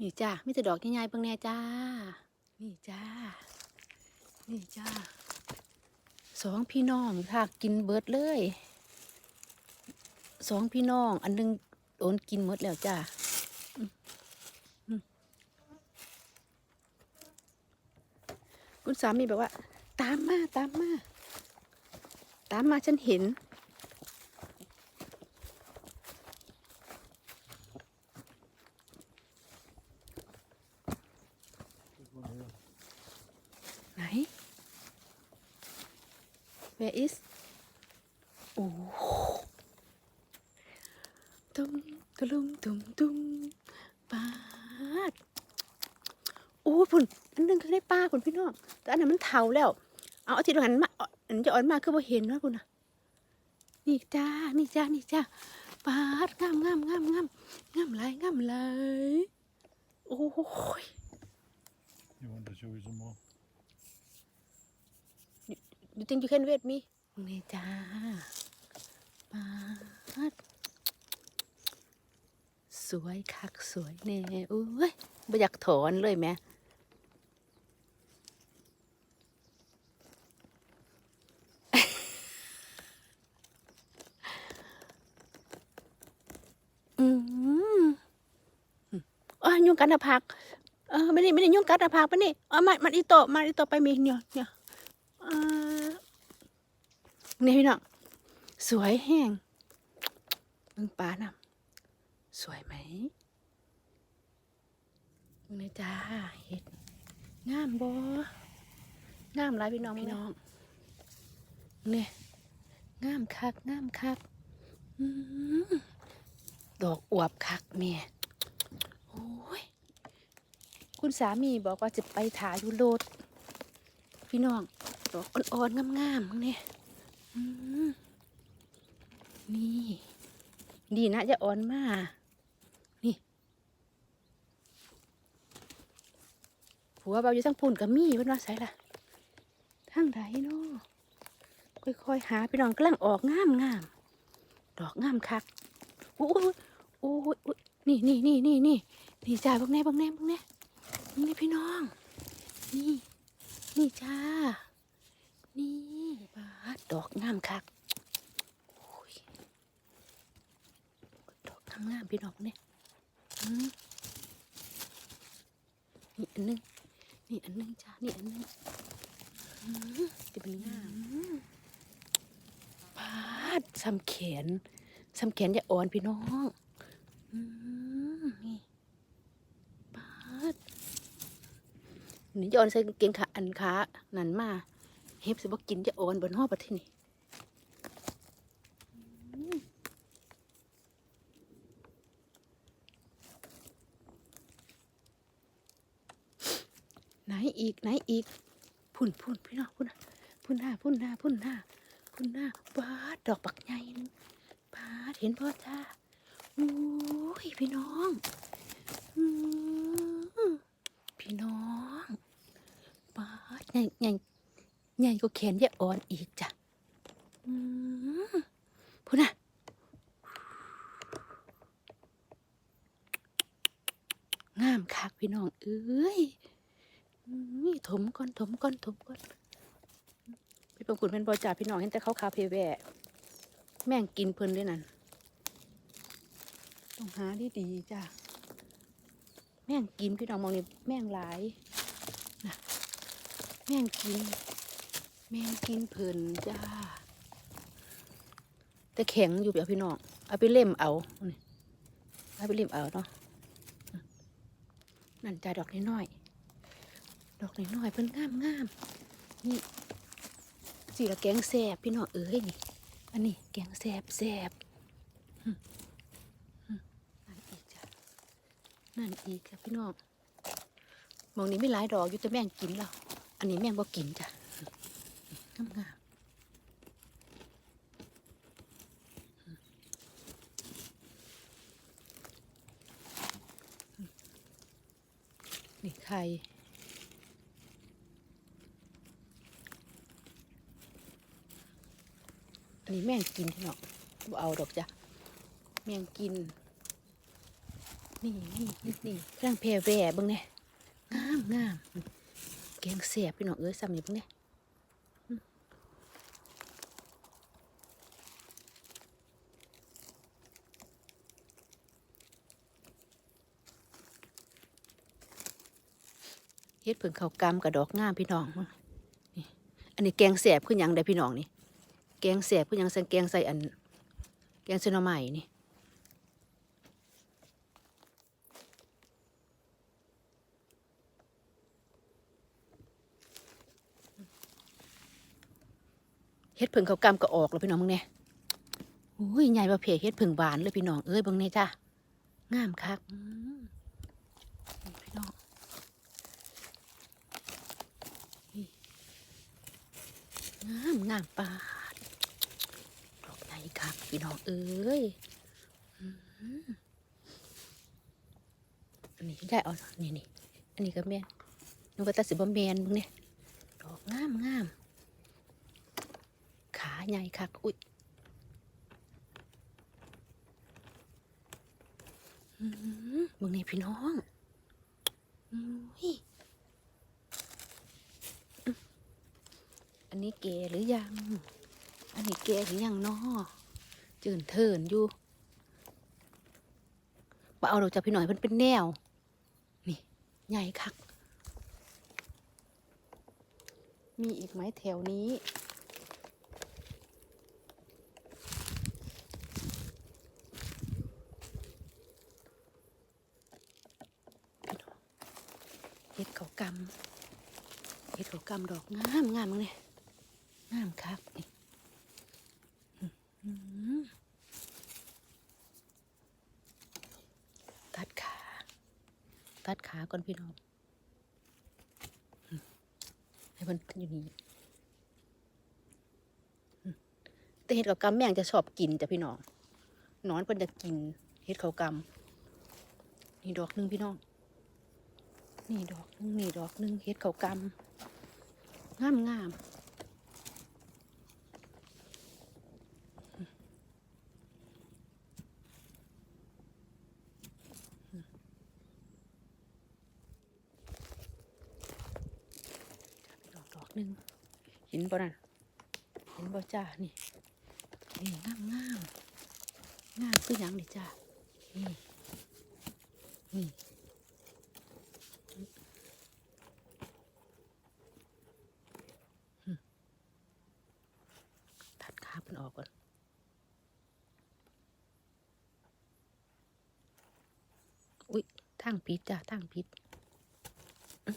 นี่จ้ามีแต่ดอกใหญ่ๆเบิ่งแน่จ้า นี่จ้า นี่จ้า สองพี่น้องค่ะกินเบิดเลย สองพี่น้อง อันหนึงโดนกินหมดแล้วจ้าอืมอืมคุณสามีบอกว่า ตามมาตามมา ตามมาฉันเห็น ไหน where is โอ้ตุ้มตุลุมตุ้มตุ้มปาดโอ้พุ่นอันนึงคือได้ปลาพุ่นพี่น้องแต่อันนั้นมันเทาแล้ว เอาอาทีหันมาอันจะอ่อนมาคือบ่เห็นเนาะพุ่นะนี่จ้านี่จ้านี่จ้าปาดงามงามงามงามงามหลงามหลโอ้ย You want to show you some more? You think you can wait me นี่จ้าปาดสวยคักสวยแน่อุ้ยไม่อยากถอนเลยแม่อืมอ๋อยุ่งกันนะพักเออไม่ได้ไม่ได้ยุ่งกันนะพักปะนี่อ๋อมามาอีโตะมาอีโตะไปมีเนี่ยเนี่ยเออเนี่ยพี่น้องสวยแห้งมึงปลาน่ะสวยไหมนี่จ้าเห็ดงามบ่งามหลายพี่น้องพี่น้องเนี่ยงามคักงามคักอืมดอกอวบคักแม่โอ้ยคุณสามีบอกว่าจะไปถ่ายอยูโรดพี่น้องดอกอ่อนๆงามๆเนี่ยอืม นี่ ดีนะจะอ่อนมาก นี่ผัวเบาอยู่ทั้งปุ่นกับมี่เพิ่นว่าใส่ละทั้งไหนเนาะค่อยๆหาพี่น้องกลังออกงามๆดอกงามคักโอ้ยโอ้ยโอ้ยนี่นี่นี่นี่นี่นี่จ้าบักแน่บักแน่บักแน่นี่พี่น้อง นี่ นี่จ้า นี่บาดดอกงามคักดอกงามงามพี่น้องเนี่ยนี่อันหนึง นี่อันหนึงจ้า นี่อันหนึงจะเป็นงามบาดซ้ำแขนซ้ำแขนจะอ่อนพี่น้องนี่ปาดนี่จะอ่อนใส่กางเกงขาอันขานั่นมา เฮ็บสิบ่กินจะอ่อนบนห้อประเทศนี่ไหนอีกไหนอีกพุ่นพุ่นพี่น้องพุ่นพุ่นหน้าพุ่นหน้าพุ่นหน้าพุ่นหน้าปาดดอกปักใหญ่นึงปาดเห็นพ่อจ้าโอ้ยพี่น้องพี่น้องป้าดใหญ่ใหญ่ ใหญ่ก็แขนยายอ่อนอีกจ้ะพูดนะงามคักพี่น้อง เอ้ยนี่ถมก่อนถมก่อนถมก่อนพี่ประคุณเป็นบอจ่าพี่น้องเห็นแต่เขาคาเพแวะแม่งกินเพลินด้วยนั่นต้องหาดีดีจ้ะแม่งกินพี่น้องมองนี่แม่งหลายนะแม่งกิน แม่งกินเพลินจ้า แต่แข็งอยู่เดี๋ยวพี่น้อง เอาไปเล่มเอานี่เอาไปเล่มเอาเนาะ นั่นจ้าดอกน้อยๆดอกน้อยๆเพิ่นงามงามนี่สีละแกงแสบพี่น้องเอ้ยนี่ อันนี้แกงแสบแสบนั่นอีกจ้ะนั่นอีกจ้ะพี่น้องมองนี้ไม่หลายดอกอยู่แต่แม่งกินแล้วอันนี้แม่งบ่กินจ้ะามงามนี่ไข่อันนี้แม่งกินพี่น้องบ่เอาดอกจ้ะแม่งกิน นี่นี่นี่นี่ร่างแพรแหว่บิ่งเนี่ยงามงามแกงเสียบพี่น้องเอ้ยซ้ำนี่เบิ่งเนี่ย เฮ็ดเพิ่งเขาวกำกับดอกงามพี่น้องนี่อันนี้แกงเสียบคือหยังได้พี่น้องนี่ แกงเสียบคือหยังใส่แกงใส่อัน แกงเส้นหน่อไม้นี่เฮ็ดผึ่งเขากำก็ออกแล้วพี่น้องมึงเนี่ยอุ้ยใหญ่ประเภทเฮ็ดผึ่งบานเลยพี่น้องเอ้ยบิ่งเนี่ยจ้างามคักอืมนี่พี่น้องนี่ งามปาดดอกใหญ่คักพี่น้องเอ้ยอันนี้ได้เอานี่นี่อันนี้ก็แม่นนึกว่าตาสิบ่แมนมึงเนี่ยดอกงามงามขาใหญ่คักอุ้ยมึงนี่พี่น้องอุ้ยอื้อ อันนี้เกหรือยัง อันนี้เกหรือยังนอจืนเทินอยู่มาเอาเราจากพี่หน่อยมันเป็นแนว นี่ ใหญ่คัก มีอีกไหมแถวนี้ เห็ดเขากำเห็ดเขากำดอกงามงามมึงเนี่ย งามคักนี่ตัดขา ตัดขาก่อนพี่น้องให้มันอยู่นี่แต่เห็ดเขากำแม่งจะชอบกินจ้ะพี่น้องนอนเพิ่นจะกินเห็ดเขากำนี่ดอกหนึงพี่น้อง นี่ดอกหนึงนี่ดอกหนึงเฮ็ดเขากำงามงามดอกดอกหนึงเห็ นบ่นั่นเห็นบ่จ้านี่นี่งามงามงามคือยังนี่จ้านี่นี่ตัดขามันออกก่อนอุ๊ยทางพิษจ้ะทางพิษอื้อ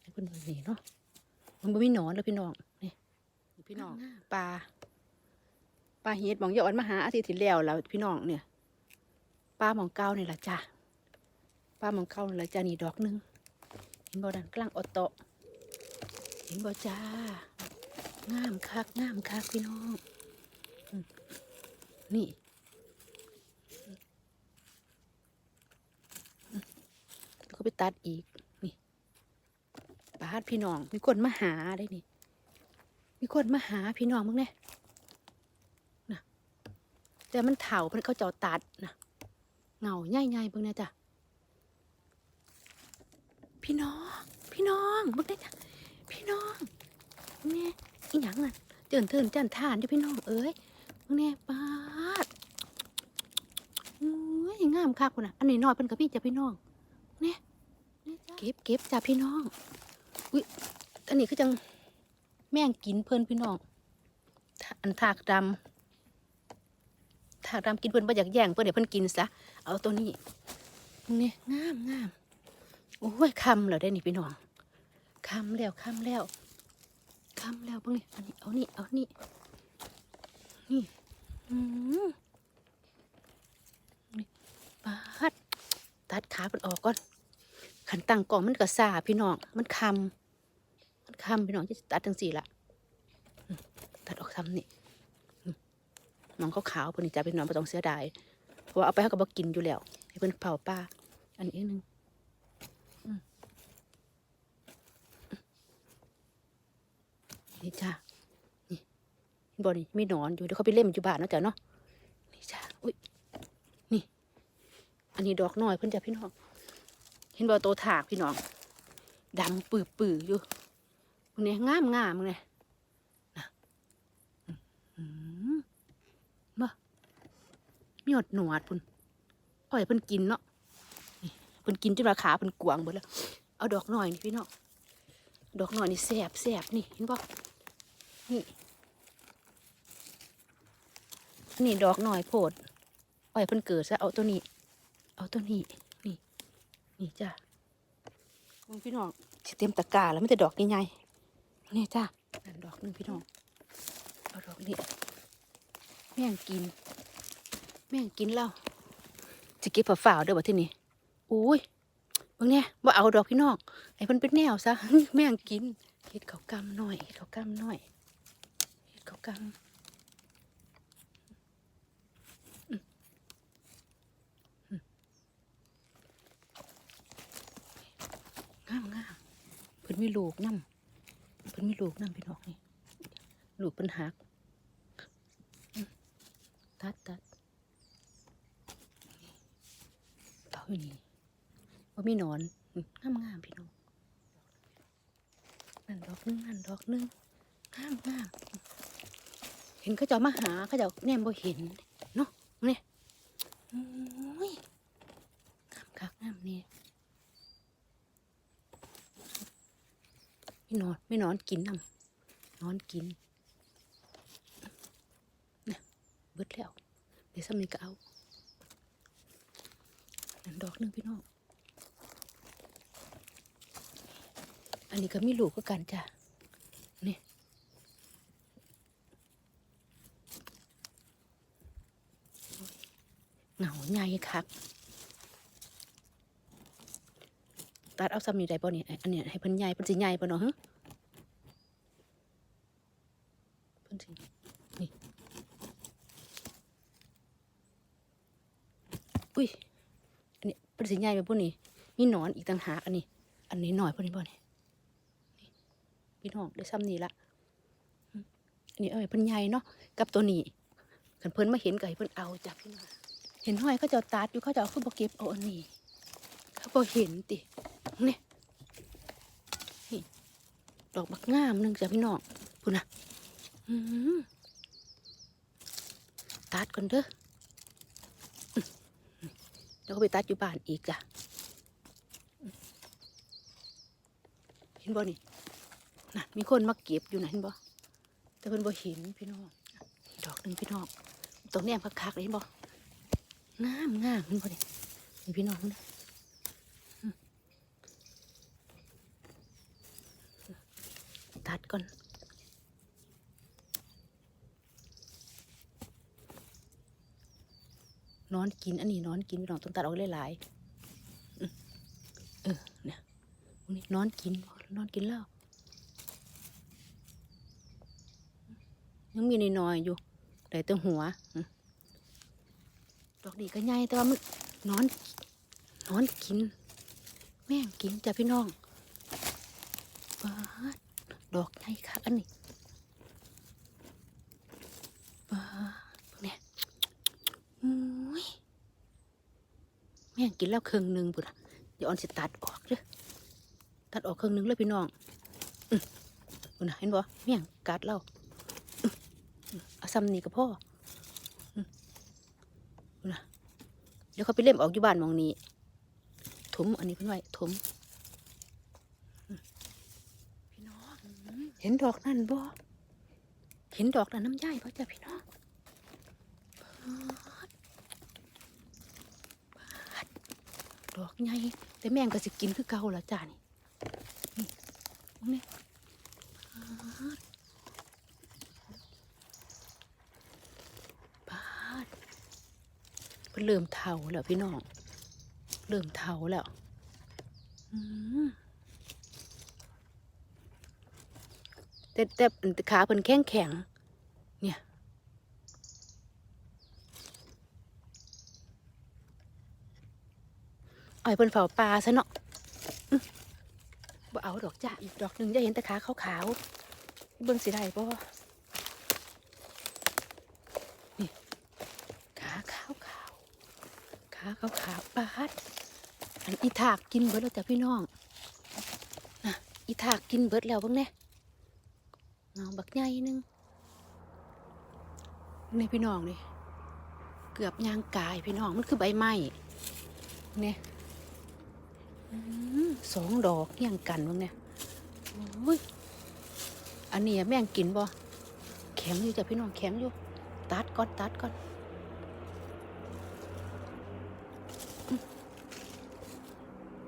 ให้เพิ่นเบิ่งนี่เนาะ มันบ่มีหนอนแล้วพี่น้องนี่พี่น้องปลาปลาเฮ็ดมองยอดมาหาอาทิตย์ที่แล้วแล้วพี่น้องเนี่ยปลาหมองเก้านี่ละจ้ะปลาหมองเก้านี่ล่ะจ้ะนี่ดอกหนึงเห็นบ่ดันกลางออโตเห็นบ่จ้างามคักงามคักพี่น้องนี่ก็ไปตัดอีก ปาดพี่น้อง มีคนมาหาได้นี่ มีคนมาหาพี่น้องมึงเนี่ยนะแต่มันเถาเพิ่นเขาเจ้าตัดนะเงาใหญ่ๆเบิ่งเนี่ยจ้ะพี่น้อง พี่น้องเบิ่งได้จ้ะพี่น้องเนี่ยอีหยังอะเตือนเตือนจันทานที่พี่น้องเอ้ยมึงเนี่ยปาดอุ้ยงามคักคนน่ะอันนี้น้อยเป็นกับพี่จ้ะพี่น้องเนี่ยเก็บเก็บจ้ะพี่น้อง อุ้ยอันนี้คือจังแม่งกินเพิ่อนพี่น้องอันถากดำถากดำกินเพิ่อนบ่อยากแย่งเพิ่อนเดี๋ยวเพิ่อนกินซะเอาตัวนี้มึงเนี่ยงามงามโอ้ยคำเหรอได้นี่พี่น้องคำแล้วคำแล้วคำแล้วเบ้างนี่อันนี้เอานี่เอานี่นี่อืมนี่ปาดตัดขามันออกก่อนขันตั้งกล่องมันก็ซาพี่น้องมันคำ มันคำพี่น้องจะตัดจังสี่ละตัดออกทำนี่น้องเขาขาวๆเพิ่นนี่จะเป็นน้องไม่ต้องเสียดายเพราะว่าเอาไปเขาก็บอกกินอยู่แล้วให้เพิ่อนเผาป้า อันนี้อีกหนึงนี่จ้านี่เห็นบ่นี่มีหนอนอยู่เดี๋ยวเขาไปเล่มอยู่บ้านเนาะจ้ะเนาะนี่จ้าอุ้ยนี่ อันนี้ดอกน้อยเพิ่อนจ้ะพี่น้อง เห็นบ่โตถากพี่น้องดำปื้อปื้อๆอยู่ พวกนี้งามงามๆเลยนะอืมบ่มีหดหนวดพุ่นอ้อยเพิ่นกินเนาะเพิ่นกินจนราขาเพิ่นกวางเบิดแล้ว เอาดอกหน้อยนี่พี่น้องดอกหน้อยนี่แสบแสบนี่เห็นบ่นี่นนี้ดอกหน้อยโพดอ้อยเพิ่นเกิดซะเอาตัวนี้ เอาตัวนี้ นี่ นี่จ้ะมึงพี่น้องเต็มตะกร้าแล้วไม่แต่ดอกใหญ่ๆ นี่จ้ะนั่นดอกหนึงพี่น้องเอาดอกนี้แม่งกิน แม่งกินแล้วจะเก็บฝ่าวๆเด้อบ่ที่นี่อุ้ยบางเนี่ยบ่เอาดอกพี่น้องไอ้เพิ่นเป็นแนวซะแม่งกินเฮ็ดเขากำหน่อยเฮ็ดเขากำหน่อยเฮ็ดเขากำอืมอืมงามงามเพิ่นมีลูกนํเพิ่นมีลูกนํพี่น้องนี่ลูกเพิ่นหักตัดตัดเอาอยู่นี่ว่ามีนอนงามงามพี่น้องนั่นดอกหนึงนั่นดอกหนึงงามงามเห็นเขาจะมาหาเขาจะแนมบ่เห็นเนาะเนี่ยโอ้ยงามคักงามนี่ย ไม่นอน ไม่นอนกินน้ำนอนกินเนี่ยเบิดแล้ว เดี๋ยวซ้ำนี้ก็เอานั่นดอกหนึงพี่น้อง อันนี้ก็มีลูกก็กันจ้ะนี่เหงาใหญ่คัก ตัดเอาซ้ำนี่ได้ป่ะนี่อันเนี้ยให้เพิ่นใหญ่เพิ่นสิใหญ่ป่ะเนาะฮะเพิ่นสินี่อุ้ยอันนี้เพิ่นสิใหญ่ไปปุ่นนี่มีหนอนอีกต่างหากอันนี้ อันนี้หน่อยปุ่นนี่ป่ะนี่พี่น้องได้ซ้ำนี่ละอันนี้เอ้ยเพิ่นใหญ่เนาะกับตัวนี้คันเพิ่นมาเห็นก็ให้เพิ่นเอาจับพี่น้องเห็นห้อยเขาจะตัดอยู่เขาจะเอาขึ้นบเก็บเอาอันนี้เขาบ่เห็นติ นี่ดอกบักงามหนึงจ้ะพี่น้องพุ่นะตัดก่อนเด้ออืมแล้วก็ไปตัดอยู่บ้านอีกจ้ะเห็นบ่นี่น่ะมีคนมาเก็บอยู่นะเห็นบ่แต่เพิ่นบ่เห็นพี่น้องดอกหนึ่งพี่น้องตรงแนมคักๆเลยเห็นบ่งามงามเห็นบ่นี่นี่พี่น้องนะอืม ตัดก่อนนอนกิน อันนี้นอนกินพี่น้องต้องตัดออกหลายๆเออเนี่ยวกนี้นอนกินนอนกินแล้วยังมีน้อยๆอยู่แต่ตัวหัวดอกดีก็ใหญ่แต่ว่ามันนอนนอนกิน แม่งกินจ้ะพี่น้องปาด ดอกใหญ่ค่ะอันนี้ปาเนี่ยอุ้ยแม่งกินแล้วครึ่งหนึ่งปุ่นอะเดี๋ยวออนสิตัดออกเด้อตัดออกครึ่งหนึ่งเลยพี่น้องอุ่นเห็นบ่แม่งกัดเราเอาซ้ำนี่กับพ่ออืมเอานเดี๋ยวเขาไปเล่มออกอยู่บ้านมองนี้ถมอันนี้เพิ่นไว้ถมพี่น้องอืม เห็นดอกนั่นบ่เห็นดอกนั่นน้ำใหญ่บ่จ้ะพี่น้องดปาดอกใหญ่แต่แม่งก็สิกินคือเก่าละจ้านี่นี่ตรงนี้ปาดบาดเพิ่นเริ่มเทาแล้วพี่น้อง เริ่มเทาแล้ว อืม แต่แต่ขาเพิ่นแข็งแข็งเนี่ยเอาให้เพิ่นเฝ้าปลาซะเนาะบ่เอาดอกจ้าอีกดอกหนึ่งจะเห็นแต่ขาขาวๆเบิ่งสิได้บ่ขาขาวขาวขาขาขาวขาวๆปาดอันอีถากกินเบิดแล้วจ้ะพี่น้องนะอีถากกินเบิดแล้วเบ้างเนี่ย ใหญ่หนึงนี่พี่น้องนี่เกือบยางกายพี่น้องมันคือใบไม้เนี่ยอสองดอกเรียงกันเบ้างเนี่ยอ้ยอันนี้แม่งกินบ่แข็งอยู่จ้ะพี่น้องแข็งอยู่ ตัดก่อนตัดก่อน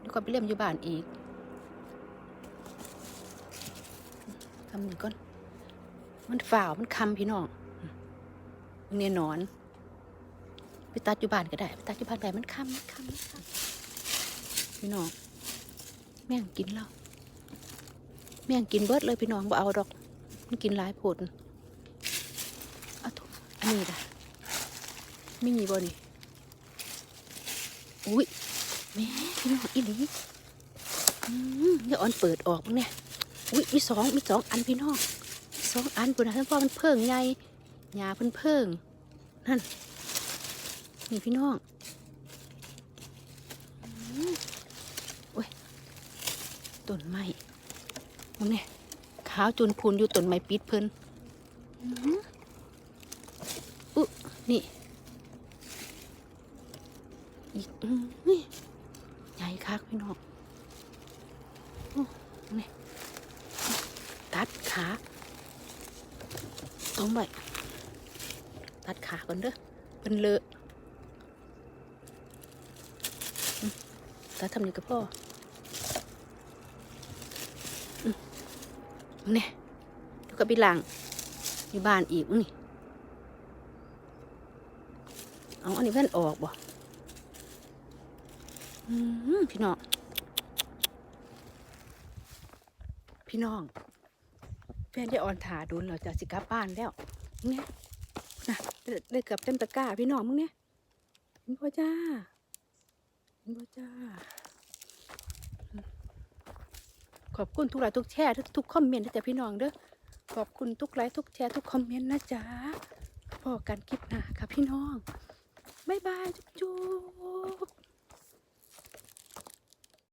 แล้วก็ไปเล่มอยู่บ้านอีกทำหนึ่งก่อน มันฝ่าวมันคำพี่น้องมึงเนี่ยนอน ไปตัดอยู่บ้านก็ได้ ไปตัดอยู่บ้านก็ได้มันคำมันคำมันคำพี่น้อง แม่งกินแล้วแม่งกินเบิดเลยพี่น้องบ่เอาดอก มันกินหลายผลเอาถูกอันนี้ละไม่มีบ่นี่อุ้ยแม่พี่น้องอีหลีอืมเดี๋ยวอ่อนเปิดออกมั้งเนี่ยอุ้ยมีสองมีสองอันพี่น้อง สองอันปุ่นนะท่านพ่อมันเพิ่งใหญ่หยาเพิ่นเพิ่งนั่นนี่พี่น้องอืมโอ้ยต้นไม้มึงเนี่ยขาวจุนพูนอยู่ต้นไม้ปิดเพิ่นอืมอุ๊นี่อีกอืมนี่ใหญ่คักพี่น้องโอ้นี่ตัดขา ตรงไปตัดขาก่อนเด้อเป็นเลอะตัดทำนี่กับพ่ออืมนี่แล้วก็ไปล้างอยู่บ้านอีกนี่เอาอันนี้เพื่อนออกบ่พี่น้อง พี่น้อง แฟนได้ออนถาโดุนเราจะสิกลับบ้านแล้วเนี่ยนะได้เกือบเต็มตะกร้าพี่น้องมึงเนี่ยเห็นพ่จ้าเห็นพ่จ้า ขอบคุณทุกไลค์ทุกแชร์ทุกทุกคอมเมนต์นะจ๊ะพี่น้องเด้อขอบคุณทุกไลค์ทุกแชร์ทุกคอมเมนต์นะจ๊ะพอกันคลิปหน้าค่ะพี่น้องบ๊ายบายจุ๊บ